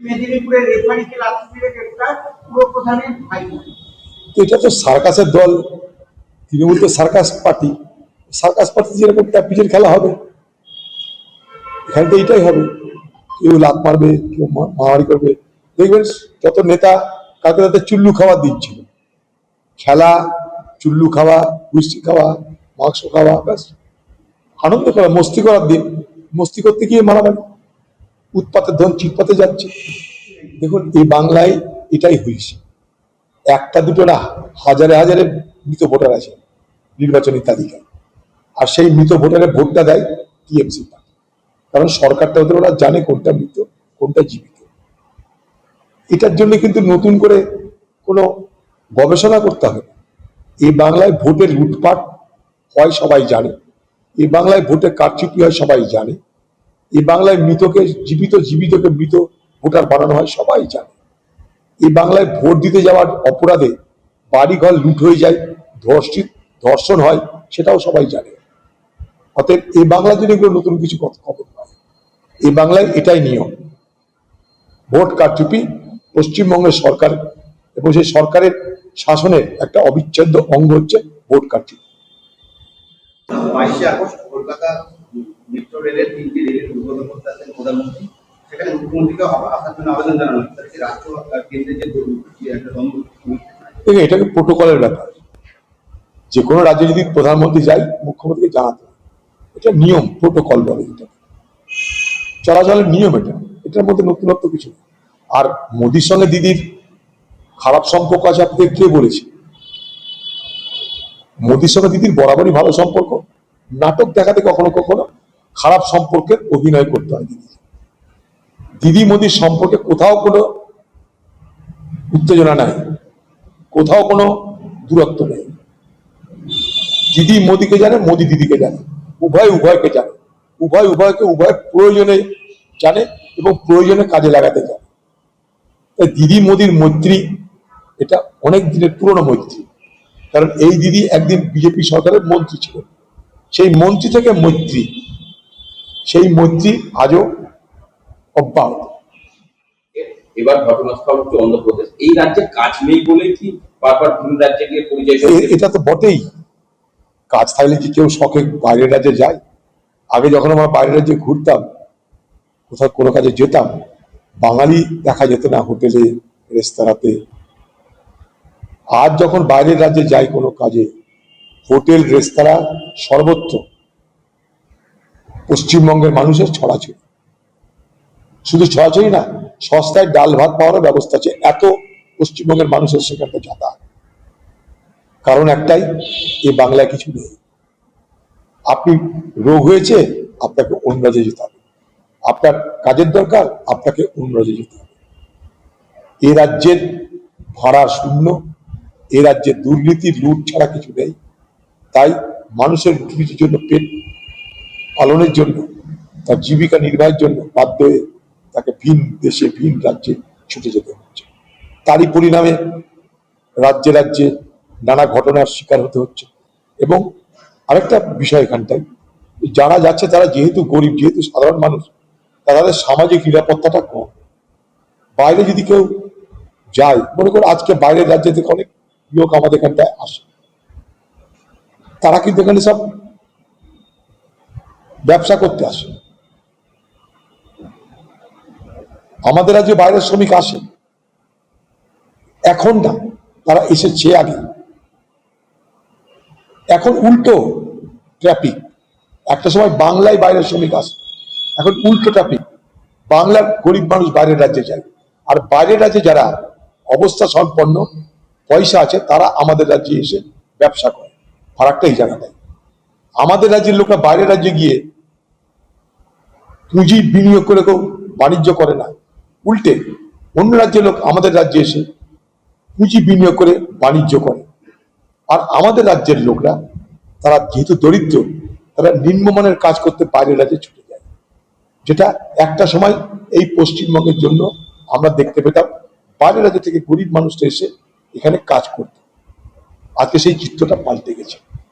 মেদিনীপুরের রেফারিকে লাথি মেরে গ্রেফতার ভাই এটা তো সার্কাসের দল তৃণমূল তো সার্কাস পার্টি। সার্কাস পার্টি যেরকম ট্যাপিজের খেলা হবে এখানে তো হবে। কেউ মারবে, কেউ মারামারি করবে। দেখবেন যত নেতা কাকে তাদের চুল্লু খাওয়া দিচ্ছিল। খেলা, চুল্লু খাওয়া, মিষ্টি খাওয়া, মাংস খাওয়া, ব্যাস। আনন্দ করা, মস্তি করার দিন। মস্তি করতে গিয়ে মারামারি। উৎপাতের ধন চিৎপাতে যাচ্ছে। দেখুন, এই বাংলায় এটাই হয়েছে। একটা দুটো না, হাজারে হাজারে মৃত ভোটার আছে নির্বাচনী তালিকায়। আর সেই মৃত ভোটারের ভোটটা দেয় টিএমসি পার্টি। কারণ সরকারটা ওদের, ওরা জানে কোনটা মৃত, কোনটা জীবিত। এটার জন্য কিন্তু নতুন করে কোনো গবেষণা করতে হবে। এই বাংলায় ভোটের লুটপাট হয় সবাই জানে। এই বাংলায় ভোটে কারচুপি হয় সবাই জানে। এই বাংলায় মৃতকে জীবিত, জীবিতকে মৃত ভোটার বানানো হয়, সবাই জানে। এই বাংলায় ভোট দিতে যাওয়ার অপরাধে বাড়িঘর লুট হয়ে যায়, ধর্ষিত, ধর্ষণ হয়, সেটাও সবাই জানে। অতএব এই বাংলার জন্য এগুলো নতুন কিছু খবর নয়। এই বাংলায় এটাই নিয়ম। ভোট কারচুপি, পশ্চিমবঙ্গের সরকার এবং সেই সরকারের শাসনের একটা অবিচ্ছেদ্য অঙ্গ হচ্ছে ভোট কারচুপি। বাইশে আগস্ট কলকাতা মেট্রো রেলের তিনটি রেলের উদ্বোধন করতে আসেন প্রধানমন্ত্রী, সেখানে মুখ্যমন্ত্রীকে আসার জন্য আবেদন জানানো হয়েছে। রাষ্ট্র কেন্দ্রের যে একটা দ্বন্দ্ব প্রোটোকলের ব্যাপার। যে কোনো রাজ্যে যদি প্রধানমন্ত্রী যায় মুখ্যমন্ত্রীকে জানাতে এটা নিয়ম, প্রোটোকল বলে এটা চলাচলের নিয়ম এটা। এটার মধ্যে নতুনত্ব কিছু আর মোদির সঙ্গে দিদির খারাপ সম্পর্ক আছে আপনাকে কে বলেছে? মোদির সঙ্গে দিদির বরাবরই ভালো সম্পর্ক। নাটক দেখাতে কখনো কখনো খারাপ সম্পর্কের অভিনয় করতে হয় দিদি। দিদি মোদির সম্পর্কে কোথাও কোনো উত্তেজনা নাই, কোথাও কোনো দূরত্ব নেই। দিদি মোদিকে জানে, মোদি দিদিকে জানে, উভয় উভয়কে জানে, উভয় উভয়কে উভয় প্রয়োজনে জানে এবং প্রয়োজনে কাজে লাগাতে জানে। তাই দিদি মোদির মৈত্রী এটা অনেক দিনের পুরনো মৈত্রী, কারণ এই দিদি একদিন বিজেপি সরকারের মন্ত্রী ছিল সেই মন্ত্রী থেকে মৈত্রী সেই মৈত্রী আজও অব্যাহত। এবার ঘটনাস্থল হচ্ছে অন্ধ্রপ্রদেশ। এই রাজ্যে কাজ নেই বলেই কি বারবার ভিন রাজ্যে গিয়ে পরিচয় এটা তো বটেই। কাজ থাকলে কি কেউ শখে বাইরের রাজ্যে যায়? আগে যখন আমরা বাইরের রাজ্যে ঘুরতাম কোথাও কোনো কাজে যেতাম বাঙালি দেখা যেত না হোটেলে রেস্তোরাঁতে। আজ যখন বাইরের রাজ্যে যাই কোনো কাজে হোটেল রেস্তোরাঁ সর্বত্র। পশ্চিমবঙ্গের মানুষের ছড়াছড়ি। শুধু ছড়াছড়ি না, সস্তায় ডাল ভাত পাওয়ারও ব্যবস্থা আছে। এত পশ্চিমবঙ্গের মানুষের সেখানটা যাতায়াত। কারণ একটাই, এ বাংলায় কিছু নেই। আপনি রোগ হয়েছে, আপনাকে অন্য রাজ্যে যেতে হবে। আপনার কাজের দরকার, আপনাকে অন্য রাজ্যে যেতে হবে। এ রাজ্যের ভাড়া শূন্য, এ রাজ্যের দুর্নীতি, লুট ছাড়া কিছু নেই। তাই মানুষের জন্য পেট পালনের জন্য, তার জীবিকা নির্বাহের জন্য বাধ্য হয়ে তাকে ভিন দেশে, ভিন রাজ্যে ছুটে যেতে হচ্ছে। তারই পরিণামে রাজ্যে রাজ্যে নানা ঘটনার শিকার হতে হচ্ছে। এবং আরেকটা বিষয় এখানটায়, যারা যাচ্ছে তারা যেহেতু গরিব, যেহেতু সাধারণ মানুষ তাদের সামাজিক নিরাপত্তাটা কম। বাইরে যদি কেউ যায়, মনে করো আজকে বাইরের রাজ্য থেকে অনেক লোক আমাদের এখানটায় আসে। তারা কিন্তু এখানে সব ব্যবসা করতে আসে। আমাদের রাজ্যে বাইরের শ্রমিক আসে। এখন না, তারা এসেছে আগে। এখন উল্টো ট্রাফিক একটা সময় বাংলায় বাইরের শ্রমিক আসে। এখন উল্টো ট্রাফিক বাংলার গরিব মানুষ বাইরের রাজ্যে যায়। আর বাইরের রাজ্যে যারা অবস্থা সম্পন্ন, পয়সা আছে, তারা আমাদের রাজ্যে এসে ব্যবসা করে। ফারাকটা এই জায়গাটায় আমাদের রাজ্যের লোকরা বাইরের রাজ্যে গিয়ে পুঁজি বিনিয়োগ করে কেউ বাণিজ্য করে না। উল্টে অন্য রাজ্যের লোক আমাদের রাজ্যে এসে পুঁজি বিনিয়োগ করে বাণিজ্য করে। আর আমাদের রাজ্যের লোকরা, তারা যেহেতু দরিদ্র, তারা নিম্নমানের কাজ করতে বাইরের রাজ্যে ছুটে যায়। যেটা একটা সময় এই পশ্চিমবঙ্গের জন্য আমরা দেখতে পেতাম, বাইরের রাজ্য থেকে গরিব মানুষরা এসে এখানে কাজ করত। আজকে সেই চিত্রটা পাল্টে গেছে।